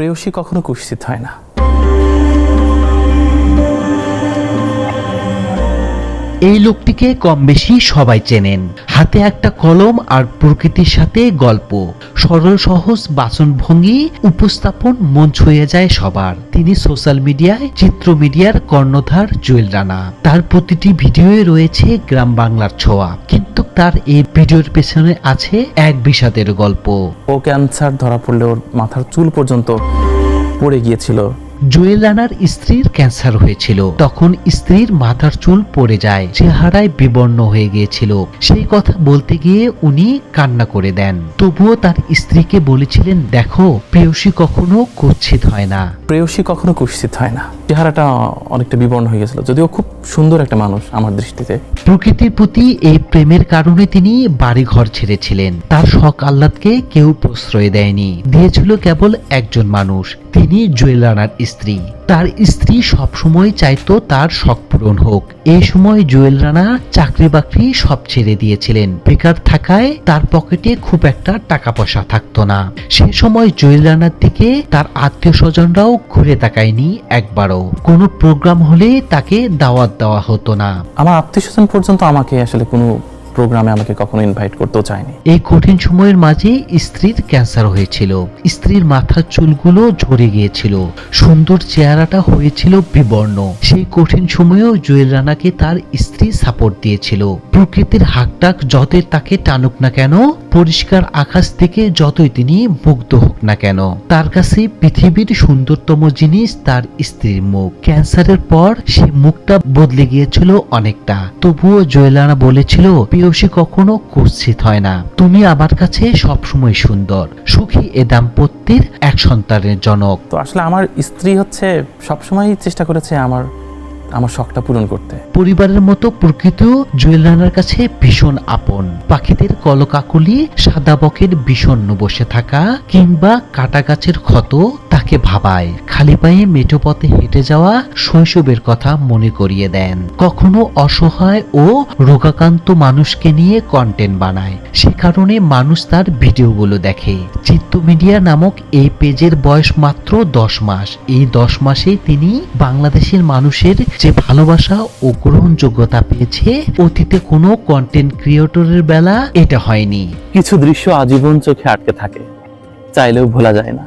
প্রেয়সী কখনো কুৎসিত হয় না। এই লোকটিকে কম বেশি সবাই চেনেন। হাতে একটা কলম আর প্রকৃতির সাথে গল্প। সরল, সহজ, বাচনভঙ্গি উপস্থাপন মন ছুঁয়ে যায় সবার। তিনি সোশ্যাল মিডিয়ায় চিত্র মিডিয়ার কর্ণধার জুয়েল রানা। তার প্রতিটি ভিডিওয়ে রয়েছে গ্রাম বাংলার ছোঁয়া। কিন্তু তার এই ভিডিওর পেছনে আছে এক বিষাদের গল্প। ও ক্যান্সার ধরা পড়লে ওর মাথার চুল পর্যন্ত পড়ে গিয়েছিল। জুয়েল রানার স্ত্রীর ক্যান্সার হয়েছিল। তখন স্ত্রীর মাথার চুল পড়ে যায় চেহারায় বিবর্ণ হয়ে গিয়েছিল। সেই কথা বলতে গিয়ে উনি কান্না করে দেন। তবুও তার স্ত্রীকে বলেছিলেন দেখো প্রেয়সী কখনো কুচ্ছিত হয় না। প্রেয়সী কখনো কুৎসিত হয় না। চেহারাটা অনেকটা বিবর্ণ হয়ে গেছিল যদিও খুব সুন্দর একটা মানুষ আমার দৃষ্টিতে। প্রকৃতির প্রতি এই প্রেমের কারণে তিনি বাড়ি ঘর ছেড়েছিলেন। তার শখ আহ্লাদকে কেউ প্রশ্রয় দেয়নি। দিয়েছিল কেবল একজন মানুষ, তিনি জুয়েল রানার স্ত্রী। তার স্ত্রী সবসময় চাইতো তার শখ পূরণ হোক। এই সময় জুয়েল রানা চাকরি বাকরি সব ছেড়ে দিয়েছিলেন। বেকার থাকায় তার পকেটে খুব একটা টাকা পয়সা থাকতো না। সে সময় জুয়েল রানার দিকে তার আত্মীয় স্বজনরাও ঘুরে তাকায়নি একবারও। কোনো প্রোগ্রাম হলে তাকে দাওয়াত দেওয়া হতো না। আমার আত্মীয় স্বজন পর্যন্ত আমাকে আসলে কোনো প্রোগ্রামে আমাকে কখনো ইনভাইট করতেও চায়নি। এই কঠিন সময়ের মাঝে স্ত্রীর ক্যান্সার হয়েছিল। স্ত্রীর মাথার চুলগুলো ঝরে গিয়েছিল। সুন্দর চেহারাটা হয়েছিল বিবর্ণ। সেই কঠিন সময়েও জুয়েল রানাকে তার স্ত্রী সাপোর্ট দিয়েছিল। প্রকৃতির হাকটাক যতই তাকে টানুক না কেন, পরিষ্কার আকাশ থেকে যতই তিনি মুগ্ধ হোক না কেন, তার কাছে পৃথিবীর সুন্দরতম জিনিস তার স্ত্রীর মুখ। ক্যান্সারের পর সে মুখটা বদলে গিয়েছিল অনেকটা। তবুও জয়লানা বলেছিল প্রিয়সী কখনো কুৎসিত হয় না। তুমি আমার কাছে সবসময় সুন্দর সুখী এ দাম্পত্যের এক সন্তানের জনক। তো আসলে আমার স্ত্রী হচ্ছে সবসময় চেষ্টা করেছে আমার আমার শখটা পূরণ করতে। পরিবারের মতো প্রকৃত জুয়েল রানার কাছে ভীষণ আপন। পাখিদের কলকাকুলি সাদা বকের বিষণ্ণ বসে থাকা কিংবা কাটা গাছের ক্ষত তাকে ভাবায়, খালি পায়ে মেঠো পথে হেঁটে যাওয়া শৈশবের কথা মনে করিয়ে দেন। কখনো অসহায় ও রোগাক্রান্ত মানুষকে নিয়ে কন্টেন্ট বানায়। সে কারণে মানুষ তার ভিডিওগুলো দেখে। চিত্ত মিডিয়া নামক এই পেজের বয়স মাত্র দশ মাস। এই দশ মাসে তিনি বাংলাদেশের মানুষের যে ভালোবাসা ও গ্রহণযোগ্যতা পেয়েছে, অতীতে কোনো কন্টেন্ট ক্রিয়েটরের বেলা এটা হয়নি। কিছু দৃশ্য আজীবন চোখে আটকে থাকে। চাইলেও ভোলা যায় না।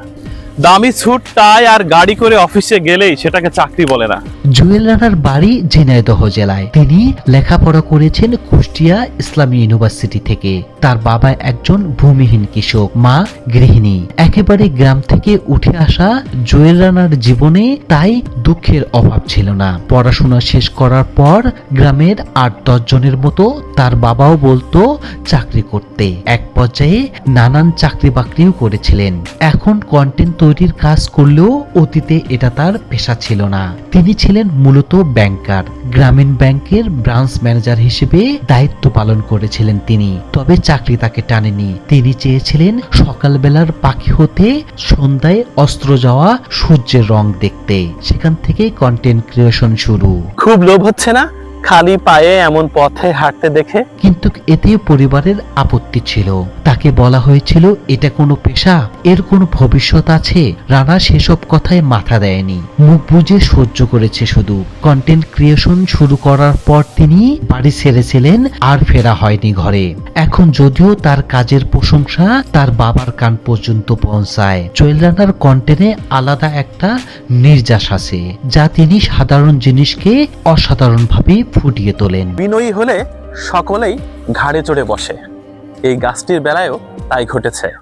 দামি স্যুট টাই আর গাড়ি করে অফিসে গেলেই সেটাকে চাকরি বলে না। জুয়েল রানার বাড়ি ঝিনাইদহ জেলায়। তিনি লেখাপড়া করেছেন কুষ্টিয়া ইসলামী ইউনিভার্সিটি থেকে। তার বাবা একজন ভূমিহীন কৃষক, মা গৃহিণী। একেবারে গ্রাম থেকে উঠে আসা জুয়েল রানার জীবনে তাই দুঃখের অভাব ছিল না। পড়াশোনা শেষ করার পর গ্রামের আট দশ জনের মতো তার বাবাও বলতো চাকরি করতে। এক পর্যায়ে নানান চাকরি বাকরিও করেছিলেন। এখন কন্টেন্ট তৈরির কাজ করলেও অতীতে এটা তার পেশা ছিল না। তিনি ছিলেন মূলত ব্যাংকার। গ্রামীণ ব্যাংকের ব্রাঞ্চ ম্যানেজার হিসেবে দায়িত্ব পালন করেছিলেন তিনি, তবে চাকরি তাকে টানেনি। তিনি চেয়েছিলেন সকালবেলার পাখি হতে সন্ধ্যায় অস্ত্র যাওয়া সূর্যের রং দেখতে। সেখান থেকেই কন্টেন্ট ক্রিয়েশন শুরু। খুব লোভ হচ্ছে না? খালি পায়ে এমন পথে হাঁটতে দেখে? কিন্তু এতে পরিবারের আপত্তি ছিল। তাকে বলা হয়েছিল, এটা কোনো পেশা? এর কোনো ভবিষ্যৎ আছে? রানা সেসব কথায় মাথা দেয়নি। মুখ বুঝে সহ্য করেছে শুধু। কন্টেন্ট ক্রিয়েশন শুরু করার পর তিনি বাড়ি ছেড়েছিলেন, আর ফেরা হয়নি ঘরে। এখন যদিও তার কাজের প্রশংসা তার বাবার কান পর্যন্ত পৌঁছায়। জয়েল রানার কন্টেন্টে আলাদা একটা নির্যাস আছে, যা তিনি সাধারণ জিনিসকে অসাধারণভাবে ফুটিয়ে তোলেন। বিনয়ী হলে সকলেই ঘাড়ে চড়ে বসে। এই গাছটির বেলায়ও তাই ঘটেছে।